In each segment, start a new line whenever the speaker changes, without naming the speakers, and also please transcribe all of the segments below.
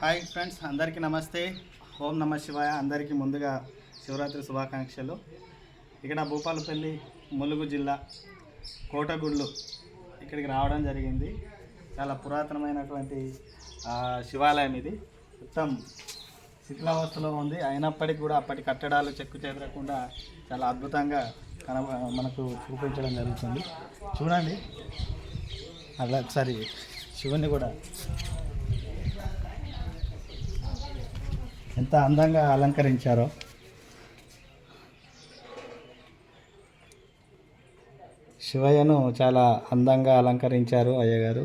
Hi friends అందరికీ నమస్తే. ఓం నమ శివాయ. అందరికీ ముందుగా శివరాత్రి శుభాకాంక్షలు. ఇక్కడ భూపాలపల్లి ములుగు జిల్లా కోటగుళ్ళు ఇక్కడికి రావడం జరిగింది. చాలా పురాతనమైనటువంటి శివాలయం ఇది. మొత్తం శిథిలావస్థలో ఉంది. అయినప్పటికీ కూడా అప్పటి కట్టడాలు చెక్కు చెదరకుండా చాలా అద్భుతంగా కన మనకు చూపించడం జరుగుతుంది. చూడండి. అలా ఒకసారి శివుని కూడా ఎంత అందంగా అలంకరించారో. శివయ్యను చాలా అందంగా అలంకరించారు అయ్యగారు.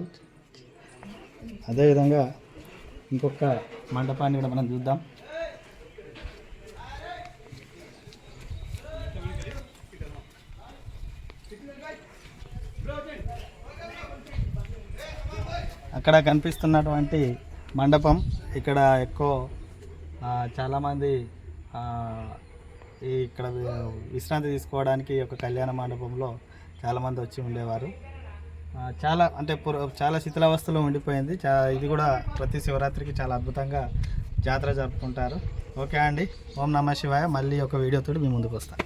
అదేవిధంగా ఇంకొక మండపాన్ని కూడా మనం చూద్దాం. అక్కడ కనిపిస్తున్నటువంటి మండపం ఇక్కడ ఎక్కువ చాలామంది ఈ ఇక్కడ విశ్రాంతి తీసుకోవడానికి ఒక కళ్యాణ మండపంలో చాలామంది వచ్చి ఉండేవారు. చాలా అంటే పుర చాలా శిథిలావస్థలో ఉండిపోయింది. చా ఇది కూడా ప్రతి శివరాత్రికి చాలా అద్భుతంగా జాతర జరుపుకుంటారు. ఓకే అండి. ఓం నమ శివాయ. మళ్ళీ ఒక వీడియోతో మీ ముందుకు వస్తాను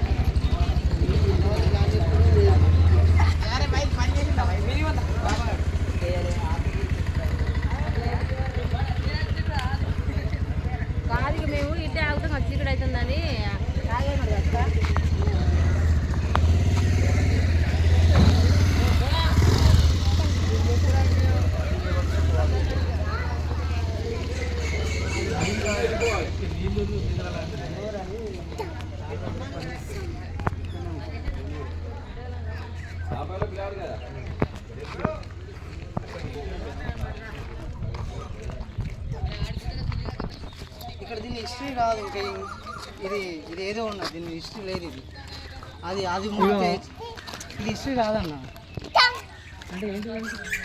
కాదు ఇక మేము ఇట్టే ఆగుతాం వచ్చి ఇక్కడ అవుతుందని తాగేమడు కదా
ఇక్కడ దీని హిస్టరీ రాదు ఇంకా ఇది ఇది ఏదో ఉన్నది దీని హిస్టరీ లేదు ఇది. అది అది ముందు ఇది హిస్టరీ రాదన్న అంటే ఏంటంటే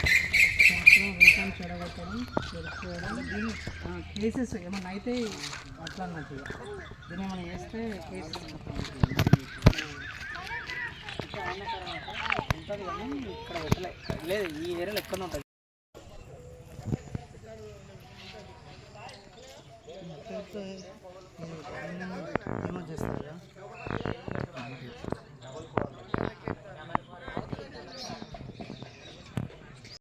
శాస్త్రం, వెల్కమ్, చెడగొట్టడం తెలుసుకోవడం దీని కేసెస్ ఏమైనా అయితే అట్లా అన్నట్టు ఇక. దీన్ని ఏమైనా చేస్తే కేసెస్ ఉంటుంది కానీ ఇక్కడ పెట్టలే లేదు ఈ ఏరియాలో ఎక్కడ ఉంటుంది ఏమో చేస్తారా